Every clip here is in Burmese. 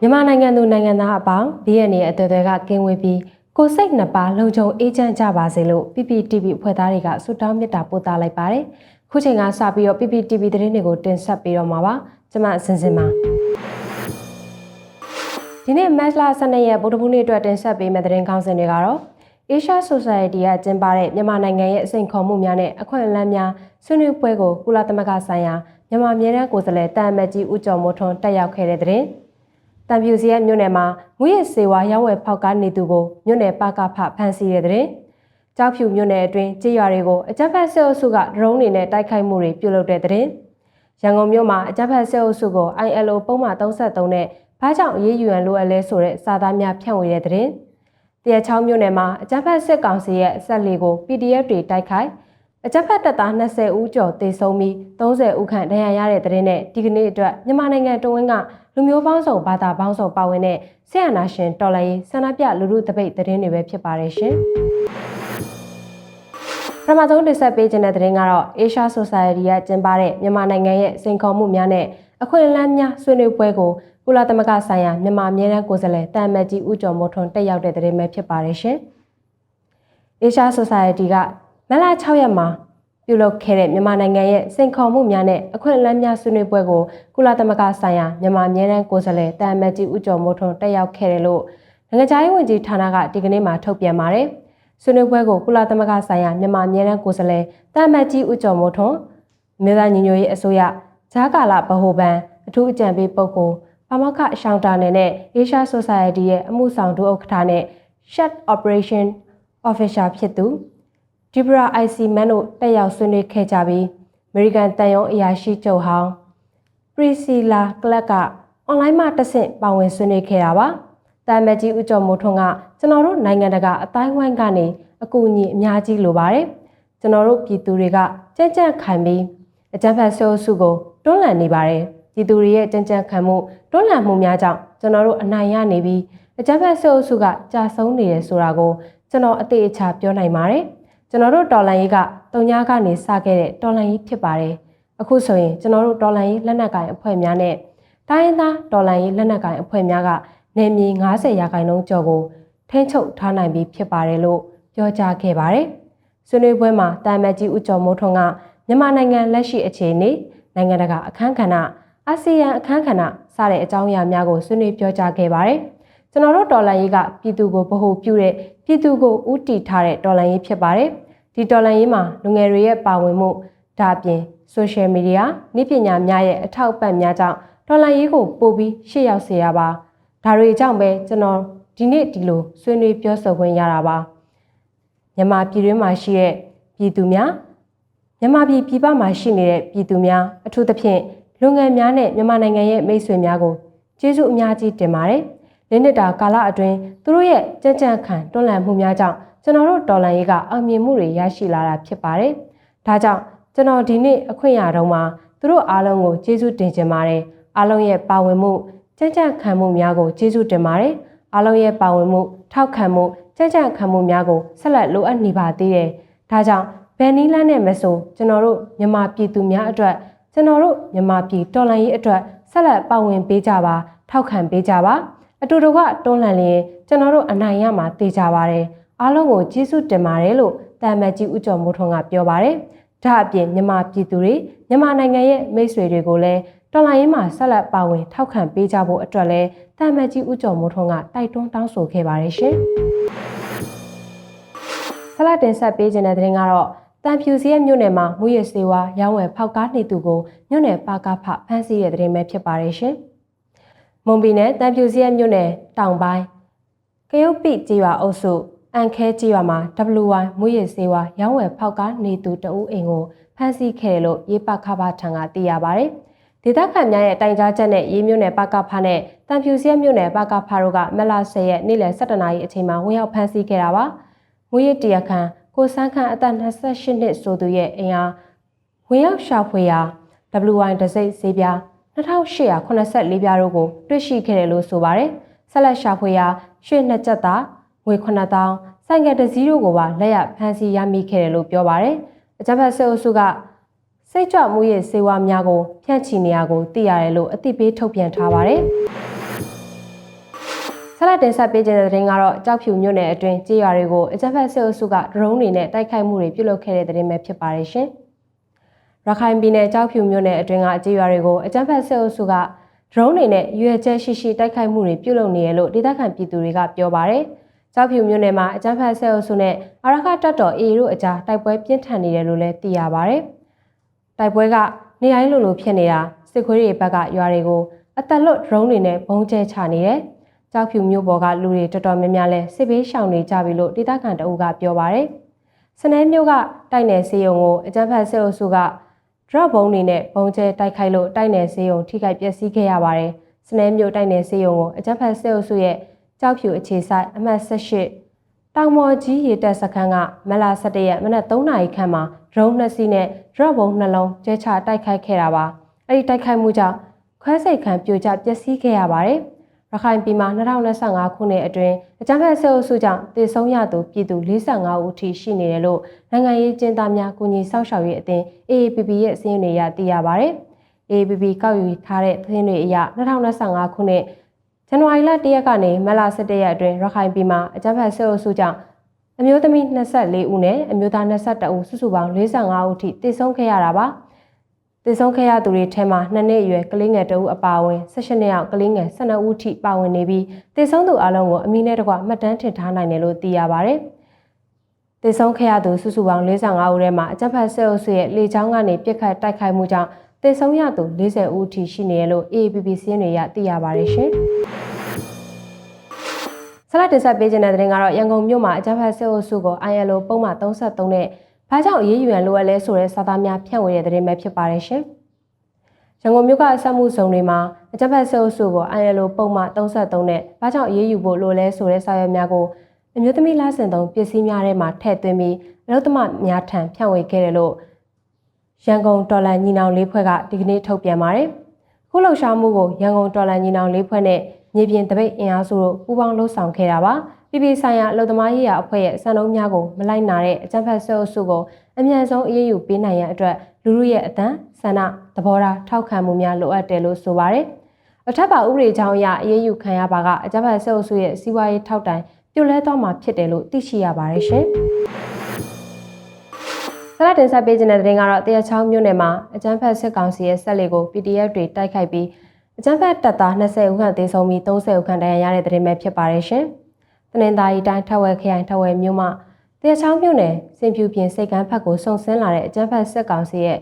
မြန်မာနိုင်ငံသူနိုင်ငံသားအပေါင်း BNN အသွယ်သွယ်ကကင်းဝေးပြီးကိုယ်စိတ်နှစ်ပါးလုံခြုံအေးချမ်းကြပါစေလို့ PPTV အဖွဲ့သားတွေကဆုတောင်းမေတ္တာပို့သလိုက်ပါတယ်။ခုချိန်ကစပြီးတော့ PPTV သတင်းတွေကိုတင်ဆက်ပေးတော့မှာပါ။ကျွန်မအစင်စင်ပါ။ဒီနေ့ Match လ12ရက်ဗုဒ္ဓဘူးနေ့အတွက်တင်ဆက်ပေးမယ့်သတင်းကောင်းစင်တွေကတော့ Asia Society ကကျင်းပတဲ့မြန်မာနိုင်ငံရဲ့အစိန်ခေါ်မှုများနဲ့အခွင့်အလမ်းများဆွေးနွေးပွဲကိုကုလသမဂ္ဂဆိုင်ရာမြန်မာပြည်ထောင်ကိုယ်စားလှယ်တာမတ်ကြီးဦးကျော်မိုးထွန်းတက်ရောက်ခဲ့တဲ့တဲ့ တံပြူစီရဲ့မြို့နယ်မှာငွေရစေဝါရောင်းဝယ်ဖောက်ကားနေသူကိုမြို့နယ်ပကဖဖမ်းဆီးတဲ့တဲ့ကြောက်ဖြူမြို့နယ်အတွင်းကြေးရွာတွေကိုအကြမ်းဖက်ဆဲအုပ်စုကဒရုန်းတွေနဲ့တိုက်ခိုက်မှုတွေပြုလုပ်တဲ့တဲ့ရန်ကုန်မြို့မှာအကြမ်းဖက်ဆဲအုပ်စုကို ILO ပုံမှန်33နဲ့ဘာကြောင့်အရေးယူရန်လိုအပ်လဲဆိုတဲ့စာသားများဖြန့်ဝေတဲ့တဲ့တရချောင်းမြို့နယ်မှာအကြမ်းဖက်စစ်ကောင်စီရဲ့အဆက်လေးကို PDF တွေတိုက်ခိုက်အကြက်ဖက်တပ်သား20ဦးကျော်သေဆုံးပြီး30ဦးခန့်ဒဏ်ရာရတဲ့တဲ့နဲ့ဒီကနေ့အတွက်မြန်မာနိုင်ငံတဝင်းက လူမျိုးပေါင်းစုံဘာသာပေါင်းစုံပါဝင်တဲ့ဆရာနာရှင်တော်လိုင်းဆန္ဒပြလူလူတပိတ်သတင်းတွေပဲဖြစ်ပါတယ်ရှင်။ပထမဆုံးတင်ဆက်ပေးခြင်းတဲ့သတင်းကတော့ Asia Society ကကျင်းပတဲ့မြန်မာနိုင်ငံရဲ့စိန်ခေါ်မှုများနဲ့အခွင့်အလမ်းများဆွေးနွေးပွဲကိုကုလသမဂ္ဂဆိုင်ရာမြန်မာအမြဲတမ်းကိုယ်စားလှယ်တာမတ်ကြီးဦးကျော်မိုးထွန်းတက်ရောက်တဲ့သတင်းပဲဖြစ်ပါတယ်ရှင်။ Asia Society ကမလ6ရက်မှာ ပြုလုပ်ခဲ့တဲ့မြန်မာနိုင်ငံရဲ့စိန်ခေါ်မှုများနဲ့အခွင့်အလမ်းများဆွေးနွေးပွဲကိုကုလသမဂ္ဂဆိုင်ရာမြန်မာအမြဲတမ်းကိုယ်စားလှယ်တာမတ်ကြီးဦးကျော်မိုးထွန်းတက်ရောက်ခဲ့တယ်လို့နိုင်ငံခြားရေးဝန်ကြီးဌာနကဒီကနေ့မှထုတ်ပြန်ပါတယ်။ဆွေးနွေးပွဲကိုကုလသမဂ္ဂဆိုင်ရာမြန်မာအမြဲတမ်းကိုယ်စားလှယ်တာမတ်ကြီးဦးကျော်မိုးထွန်းမြို့သားညီညွတ်ရေးအစိုးရဂျာကာလာဗဟိုဘဏ်အထူးအကြံပေးပုဂ္ဂိုလ်ပါမောက္ခရှောင်းတာနယ်နဲ့ Asia Society ရဲ့အမှုဆောင်ဒုဥက္ကဋ္ဌနဲ့ Shut Operation Officer ဖြစ်သူ ဒီဘရာ IC မန်တို့တက်ရောက်ဆွေးနွေးခဲ့ကြပြီးအမေရိကန်တန်ယုံအရာရှိချုပ်ဟောင်းပရီစီလာကလပ်ကအွန်လိုင်းမှာတက်ဆင့်ပါဝင်ဆွေးနွေးခဲ့တာပါတမ်မကြီးဦးကျော်မိုးထွန်းကကျွန်တော်တို့နိုင်ငံတကာအတိုင်းဝိုင်းကနေအကူအညီအများကြီးလိုပါတယ်ကျွန်တော်တို့ပြည်သူတွေကကြံ့ကြံ့ခိုင်ပြီးအကြံဖတ်ဆိုးစုကိုတွန်းလှန်နေပါတယ်ပြည်သူတွေရဲ့ကြံ့ကြံ့ခံမှုတွန်းလှန်မှုများကြောင့်ကျွန်တော်တို့အနိုင်ရနေပြီးအကြံဖတ်ဆိုးစုကကြာဆုံးနေရဆိုတာကိုကျွန်တော်အသေးအချာပြောနိုင်ပါတယ် ကျွန်တော်တို့တော်လန်ရေးကတုံညာကနေစခဲ့တဲ့တော်လန်ရေးဖြစ်ပါတယ်အခုဆိုရင်ကျွန်တော်တို့တော်လန်ရေးလက်နက်ကိုင်အဖွဲ့များနဲ့တိုင်းရင်းသားတော်လန်ရေးလက်နက်ကိုင်အဖွဲ့များကနေမြေ90ရာခိုင်နှုန်းကျော်ကိုထိန်းချုပ်ထားနိုင်ပြီးဖြစ်ပါတယ်လို့ပြောကြားခဲ့ပါတယ်ဆွေးနွေးပွဲမှာတာမတ်ကြီးဦးကျော်မိုးထွန်းကမြန်မာနိုင်ငံလက်ရှိအခြေအနေနိုင်ငံတကာအခမ်းကဏ္ဍအာဆီယံအခမ်းကဏ္ဍစတဲ့အကြောင်းအရာများကိုဆွေးနွေးပြောကြားခဲ့ပါတယ်။ ကျွန်တော်တို့ဒေါ်လာရေးကပြည်သူကိုဗဟုပြုတဲ့ပြည်သူကိုဥတီထားတဲ့ဒေါ်လာရေးဖြစ်ပါတယ်ဒီဒေါ်လာရေးမှာလူငယ်တွေရဲ့ပါဝင်မှုဒါအပြင် social media နည်းပညာများရဲ့အထောက်အပံ့များကြောင့်ဒေါ်လာရေးကိုပို့ပြီးရှေ့ရောက်စေရပါဒါတွေကြောင့်ပဲကျွန်တော်ဒီနေ့ဒီလိုဆွေးနွေးပြောဆိုခွင့်ရတာပါမြန်မာပြည်တွင်းမှာရှိတဲ့ပြည်သူများမြန်မာပြည်ပြည်ပမှာရှိနေတဲ့ပြည်သူများအထူးသဖြင့်လူငယ်များနဲ့မြန်မာနိုင်ငံရဲ့မိတ်ဆွေများကိုကျေးဇူးအများကြီးတင်ပါတယ်။ လေးနှစ်တာကာလအတွင်းသူတို့ရဲ့ကြံ့ကြံ့ခံတွန်းလှန်မှုများကြောင့်ကျွန်တော်တို့တော်လှန်ရေးကအောင်မြင်မှုတွေရရှိလာတာဖြစ်ပါတယ်။ဒါကြောင့်ကျွန်တော်ဒီနေ့အခွင့်အရေးတုံးမှာသူတို့အားလုံးကိုကျေးဇူးတင်ချင်ပါတယ်။အားလုံးရဲ့ပါဝင်မှုကြံ့ကြံ့ခံမှုများကိုကျေးဇူးတင်ပါတယ်။အားလုံးရဲ့ပါဝင်မှုထောက်ခံမှုကြံ့ကြံ့ခံမှုများကိုဆက်လက်လိုအပ်နေပါသေးတယ်။ဒါကြောင့်ဘယ်နည်းလမ်းနဲ့မဆိုကျွန်တော်တို့မြန်မာပြည်သူများအတွက်ကျွန်တော်တို့မြန်မာပြည်တော်လှန်ရေးအတွက်ဆက်လက်ပါဝင်ပေးကြပါထောက်ခံပေးကြပါ။ အတူတူကတွန်းလှန်လျင်ကျွန်တော်တို့အနိုင်ရမှာသိကြပါတယ်အားလုံးကိုကျေးဇူးတင်ပါတယ်လို့တာမတ်ကြီးဦးကျော်မိုးထွန်းကပြောပါတယ်ဒါအပြင်မြန်မာပြည်သူတွေမြန်မာနိုင်ငံရဲ့မိတ်ဆွေတွေကိုလည်းတော်လိုင်းရင်မှာဆက်လက်ပါဝင်ထောက်ခံပေးကြဖို့အတွက်လည်းတာမတ်ကြီးဦးကျော်မိုးထွန်းကတိုက်တွန်းတောင်းဆိုခဲ့ပါတယ်ရှင်ဆလတ်တင်ဆက်ပေးခြင်းတဲ့တဲ့ရင်ကတော့တန်ဖြူစီရဲ့မြို့နယ်မှာမူရစေဝါရောင်းဝယ်ဖောက်ကားနေသူကိုမြို့နယ်ပါကားဖဖမ်းဆီးတဲ့တဲ့ရင်ပဲဖြစ်ပါတယ်ရှင်။ မွန်ပြည်နယ်တန်ဖြူစီရမြို့နယ်တောင်ပိုင်းကရုတ်ပိကျေးရွာအုပ်စုအန်ခဲကျေးရွာမှာ WY မွေးရစေးဝါရောင်းဝယ်ဖောက်ကားနေသူတဦးအိမ်ကိုဖမ်းဆီးခဲ့တယ်လို့ရေးပခါဘာထံကသိရပါဗျ။ဒေသခံများရဲ့တိုင်ကြားချက်နဲ့ရေးမြို့နယ်ပကဖာနဲ့တန်ဖြူစီရမြို့နယ်ပကဖာတို့ကမလ10ရက်နေ့လယ်17နာရီအချိန်မှာဝင်ရောက်ဖမ်းဆီးခဲ့တာပါ။မွေးရတရခန်ကိုစန်းခန့်အသက်28နှစ်ဆိုသူရဲ့အိမ်ဟာဝင်ရောက်ရှာဖွေရာ WY တစိမ့်စေးပြား 2884ပြားတို့ကိုတွေ့ရှိခဲ့တယ်လို့ဆိုပါတယ်။ဆက်လက်ရှာဖွေရာရွှေနှစ်ချက်သားငွေ9000ဆိုင်ကယ်တစ်စီးတို့ကိုပါလက်ရဖမ်းဆီးရမိခဲ့တယ်လို့ပြောပါတယ်။အကြမ်းဖက်စစ်အုပ်စုကစိတ်ကြွမှုရဲ့စေဝါများကိုဖြန့်ချီနေရကိုသိရတယ်လို့အသိပေးထုတ်ပြန်ထားပါတယ်။ဆက်လက်တင်ဆက်ပေးခြင်းတဲ့သတင်းကတော့ကြောက်ဖြူမြို့နယ်အတွင်းကြေးရွာတွေကိုအကြမ်းဖက်စစ်အုပ်စုကဒရုန်းတွေနဲ့တိုက်ခိုက်မှုတွေပြုလုပ်ခဲ့တဲ့သတင်းပဲဖြစ်ပါတယ်ရှင်။ ရခိုင်ပြည်နယ်ကြောက်ဖြူမြို့နယ်အတွင်းကကြေးရွာတွေကိုအကြမ်းဖက်စစ်အုပ်စုကဒရုန်းတွေနဲ့ရွေချက်ရှိရှိတိုက်ခိုက်မှုတွေပြုလုပ်နေရလို့ဒေသခံပြည်သူတွေကပြောပါတယ်။ကြောက်ဖြူမြို့နယ်မှာအကြမ်းဖက်စစ်အုပ်စုနဲ့အာရခတပ်တော် AA တို့အကြားတိုက်ပွဲပြင်းထန်နေတယ်လို့လည်းသိရပါတယ်။တိုက်ပွဲကနေတိုင်းလိုလိုဖြစ်နေတာစစ်ခွေးတွေဘက်ကရွာတွေကိုအသက်လွတ်ဒရုန်းတွေနဲ့ဘုံကျဲချနေတယ်။ကြောက်ဖြူမြို့ပေါ်ကလူတွေတော်တော်များများလဲစစ်ဘေးရှောင်နေကြပြီလို့ဒေသခံတအုပ်ကပြောပါရယ်။စနဲမြို့ကတိုက်နယ်စေယုံကိုအကြမ်းဖက်စစ်အုပ်စုက drop ဘုံတွေနဲ့ဘုံကျဲတိုက်ခိုက်လို့တိုက်နယ်စေယုံထိခိုက်ပျက်စီးခဲ့ရပါတယ်။စနဲမြို့တိုက်နယ်စေယုံကိုအကြမ်းဖက်စစ်အုပ်စုရဲ့ကြောက်ဖြူအခြေဆိုင်အမှတ်18တောင်မော်ကြီးရေတက်စခန်းကမလာ17ရက်မနက်3နာရီခန့်မှာ drone နှစ်စီးနဲ့ drop ဘုံနှလုံးကျဲချတိုက်ခိုက်ခဲ့တာပါ။အဲဒီတိုက်ခိုက်မှုကြောင့်ခွဲစိတ်ခံပြိုကျပျက်စီးခဲ့ရပါတယ်။ ရခိုင်ပြည်မှာ2025ခုနှစ်အတွင်းအကြမ်းဖက်ဆဲအုပ်စုကြောင့်တည်ဆုံးရသူပြည်သူ45ဦးထိရှိနေတယ်လို့နိုင်ငံရေးကျင်းသားများကုညီဆောက်ရှောက်ရေးအသင်း AAPP ရဲ့အစည်းအဝေးတွေရသိရပါဗျ။ AAPP ကောက်ယူထားတဲ့သတင်းတွေအရ2025ခုနှစ်ဇန်နဝါရီလ1ရက်ကနေမတ်လ17ရက်အတွင်းရခိုင်ပြည်မှာအကြမ်းဖက်ဆဲအုပ်စုကြောင့်အမျိုးသမီး24ဦးနဲ့အမျိုးသား22ဦးစုစုပေါင်း45ဦးထိတည်ဆုံးခဲ့ရတာပါ။ တည်ဆုံးခဲ့ရသူတွေထဲမှာနှစ်နှစ်အရွယ်ကလေးငယ်တဦးအပါအဝင်16နှစ်အောက်ကလေးငယ်12ဦးထိပါဝင်နေပြီးတည်ဆုံးသူအလုံးကိုအမည်နဲ့တကွမှတ်တမ်းတင်ထားနိုင်တယ်လို့သိရပါဗျ။တည်ဆုံးခဲ့ရသူစုစုပေါင်း45ဦးထဲမှာအကြမ်းဖက်ဆဲအုပ်စုရဲ့လေကြောင်းကနေပြစ်ခတ်တိုက်ခိုက်မှုကြောင့်တည်ဆုံးရသူ40ဦးထိရှိနေတယ်လို့ AAPP စီးရင်တွေရသိရပါတယ်ရှင်။ဆလာတင်ဆက်ပေးခြင်းတဲ့တဲ့တင်ကတော့ရန်ကုန်မြို့မှာအကြမ်းဖက်ဆဲအုပ်စုကို ILO ပုံမှန်33နဲ့ ဘာကြောင့်အေးအေးယူရန်လိုအပ်လဲဆိုတဲ့စာသားများဖြန့်ဝေတဲ့သတင်းပဲဖြစ်ပါတယ်ရှင်။ရန်ကုန်မြို့ကအဆက်မှုဆောင်တွေမှာအကြမ်းဖက်ဆဲအုပ်စုကို ILO ပုံမှန်33နဲ့ဘာကြောင့်အေးအေးယူဖို့လိုလဲဆိုတဲ့စာရွက်များကိုအမျိုးသမီးလားစင်သုံးပစ္စည်းများထဲမှာထည့်သွင်းပြီးအလုသမများထံဖြန့်ဝေခဲ့တယ်လို့ရန်ကုန်တော်လန်ညီနောင်လေးဖွဲ့ကဒီကနေ့ထုတ်ပြန်ပါတယ်။ခုလှုပ်ရှားမှုကိုရန်ကုန်တော်လန်ညီနောင်လေးဖွဲ့နဲ့မြေပြင်တပိတ်အင်အားစုတို့ပူးပေါင်းလှုပ်ဆောင်ခဲ့တာပါ။ ပြည်ပြည်ဆိုင်ရာအလုပ်သမားရေးရာအဖွဲ့ရဲ့စံနှုန်းများကိုမလိုက်နာတဲ့အကြံဖတ်ဆဲအုပ်စုကိုအမြန်ဆုံးအရေးယူပေးနိုင်ရန်အတွက်လူလူရဲ့အတန်းဆန္ဒသဘောထားထောက်ခံမှုများလိုအပ်တယ်လို့ဆိုပါတယ်။အထက်ပါဥပဒေကြောင်းအရအရေးယူခံရပါကအကြံဖတ်ဆဲအုပ်စုရဲ့စီးပွားရေးထောက်တိုင်ပြုတ်လဲသွားမှာဖြစ်တယ်လို့သိရှိရပါတယ်ရှင်။ဆရာတင်ဆက်ပေးခြင်းတဲ့တင်ကတော့တရချောင်းမြို့နယ်မှာအကြမ်းဖက်စစ်ကောင်စီရဲ့ဆက်လက်ကို PDF တွေတိုက်ခိုက်ပြီးအကြမ်းဖက်တပ်သား20ဦးခန့်သေဆုံးပြီး30ဦးခန့်ဒဏ်ရာရတဲ့တဲ့တင်ပဲဖြစ်ပါတယ်ရှင်။ တနင်္သာရီတိုင်းထဝယ်ခရိုင်ထဝယ်မြို့မှာတရားချောင်းမြို့နယ်စင်ဖြူပြင်စိတ်ကမ်းဖက်ကိုစုံစင်းလာတဲ့အကြမ်းဖက်စစ်ကောင်စီရဲ့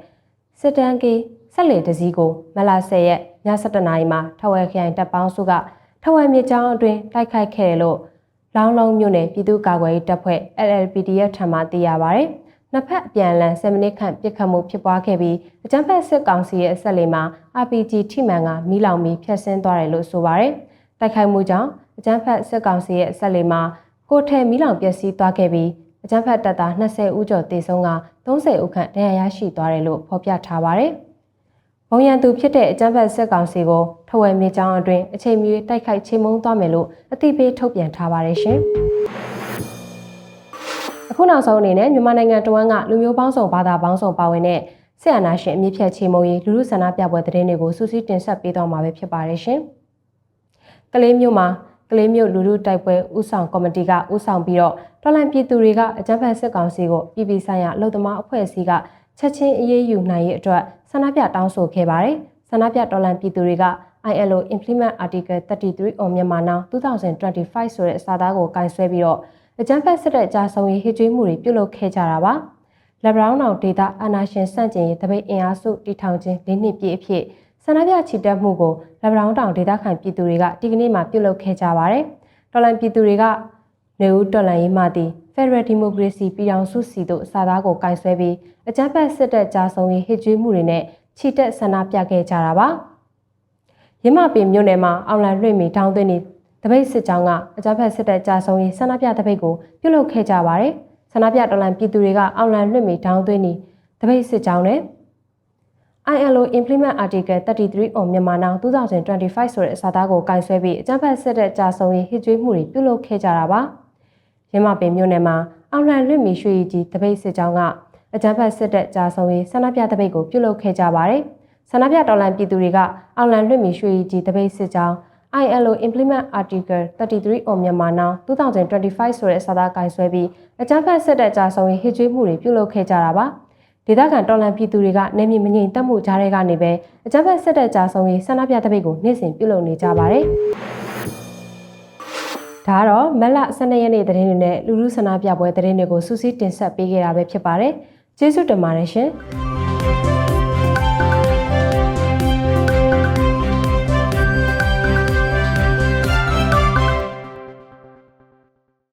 စစ်တမ်းကေးဆက်လေတစည်းကိုမလာ10ရက်ည7:00နာရီမှာထဝယ်ခရိုင်တပ်ပေါင်းစုကထဝယ်မြေကျောင်းအတွင်းတိုက်ခိုက်ခဲ့တယ်လို့လောင်းလုံးမြို့နယ်ပြည်သူ့ကာကွယ်ရေးတပ်ဖွဲ့ LLPDF ထံမှသိရပါဗျ။နှစ်ဖက်အပြန်အလှန်7မိနစ်ခန့်ပစ်ခတ်မှုဖြစ်ပွားခဲ့ပြီးအကြမ်းဖက်စစ်ကောင်စီရဲ့အဆက်လေးမှာ RPG ထိမှန်ကမီးလောင်ပြီးဖျက်ဆီးသွားတယ်လို့ဆိုပါရယ်။တိုက်ခိုက်မှုကြောင့် အကြမ်းဖက်စစ်ကောင်စီရဲ့ဆက်လေမှာကိုထဲမီလောင်ပျက်စီးသွားခဲ့ပြီးအကြမ်းဖက်တပ်သား20ဦးကျော်တေဆုံးက30ဦးခန့်ဒဏ်ရာရရှိသွားတယ်လို့ဖော်ပြထားပါတယ်။ဘုံရန်သူဖြစ်တဲ့အကြမ်းဖက်စစ်ကောင်စီကိုထဝယ်မြေကျောင်းအတွင်းအချိန်မီတိုက်ခိုက်ချိန်မုံသွားမယ်လို့အသိပေးထုတ်ပြန်ထားပါတယ်ရှင်။အခုနောက်ဆုံးအနေနဲ့မြန်မာနိုင်ငံတဝန်းကလူမျိုးပေါင်းစုံဘာသာပေါင်းစုံပါဝင်တဲ့ဆရာနာရှင်အမြင့်ဖြတ်ချိန်မုံရေးလူလူဆန္ဒပြပွဲသတင်းတွေကိုစူးစီးတင်ဆက်ပေးသွားမှာဖြစ်ပါတယ်ရှင်။ကလေးမျိုးမှာ ကလေးမျိုးလူလူတိုက်ပွဲဥဆောင်ကော်မတီကဥဆောင်ပြီးတော့တော်လှန်ပြည်သူတွေကအကြမ်းဖက်စစ်ကောင်စီကိုပြည်ပဆိုင်ရာလုံသမားအဖွဲ့အစည်းကချက်ချင်းအရေးယူနိုင်ရေးအတွက်ဆန္ဒပြတောင်းဆိုခဲ့ပါတယ်။ဆန္ဒပြတော်လှန်ပြည်သူတွေက ILO Implement Article 33 on Myanmar Now 2025ဆိုတဲ့စာသားကိုကင်ဆယ်ပြီးတော့အကြမ်းဖက်စစ်တပ်ကြားဆုံးရေးဟစ်ကြွေးမှုတွေပြုလုပ်ခဲ့ကြတာပါ။လက်ဘရောင်းတောင်ဒေတာအာနာရှင်စန့်ကျင်ရေးတပိတ်အင်အားစုတီထောင်ခြင်း၄နှစ်ပြည့်အဖြစ် ဆန္ဒပြချီတက်မှုကိုလက်ဗရောင်းတောင်ဒေသခံပြည်သူတွေကဒီကနေ့မှပြုလုပ်ခဲ့ကြပါတယ်။တော်လန်ပြည်သူတွေကနေဦးတော်လန်ရေးမှသည် Federal Democracy ပြည်ထောင်စုစီတို့စာသားကိုကင်ဆယ်ပြီးအကြမ်းဖက်စစ်တပ်ကြားဆုံးရေးဟစ်ကြွေးမှုတွေနဲ့ချီတက်ဆန္ဒပြခဲ့ကြတာပါ။ရမပင်မြို့နယ်မှာအောင်လန်လွှင့်မီတောင်းသွင်းနေတပိတ်စစ်ကြောင်းကအကြမ်းဖက်စစ်တပ်ကြားဆုံးရေးဆန္ဒပြတပိတ်ကိုပြုလုပ်ခဲ့ကြပါတယ်။ဆန္ဒပြတော်လန်ပြည်သူတွေကအောင်လန်လွှင့်မီတောင်းသွင်းနေတပိတ်စစ်ကြောင်းနဲ့ ILO Implement Article 33 on Myanmar Now 2025ဆိုတဲ့အစာသားကိုကင်ဆယ်ပြီးအကြမ်းဖက်စစ်တပ်ကြာဆုံးရေးဟစ်ကြွေးမှုတွေပြုလုပ်ခဲ့ကြတာပါ။ရမပင်မြို့နယ်မှာအောင်လန်လွင့်မီရွှေရီကြီးတပိတ်စစ်ကြောင်းကအကြမ်းဖက်စစ်တပ်ကြာဆုံးရေးဆန္ဒပြတပိတ်ကိုပြုလုပ်ခဲ့ကြပါတယ်။ဆန္ဒပြတော်လှန်ပြည်သူတွေကအောင်လန်လွင့်မီရွှေရီကြီးတပိတ်စစ်ကြောင်း ILO Implement Article 33 on Myanmar Now 2025ဆိုတဲ့စာသားကင်ဆွဲပြီးအကြမ်းဖက်စစ်တပ်ကြားဆုံးရေးဟစ်ကြွေးမှုတွေပြုလုပ်ခဲ့ကြတာပါ ဒေသခံတော်လှန်ပြည်သူတွေကနေမြေမငြိမ်တက်မှုကြားတွေကနေပဲအကြမ်းဖက်စစ်တပ်ကြားဆုံးရေးဆန္ဒပြတပိတ်ကိုနေ့စဉ်ပြုလုပ်နေကြပါတယ်ဒါကတော့မက်လ12ရက်နေ့သတင်းတွေနဲ့လူလူဆန္ဒပြပွဲသတင်းတွေကိုစူးစီးတင်ဆက်ပေးခဲ့တာပဲဖြစ်ပါတယ်ကျေးဇူးတင်ပါတယ်ရှင်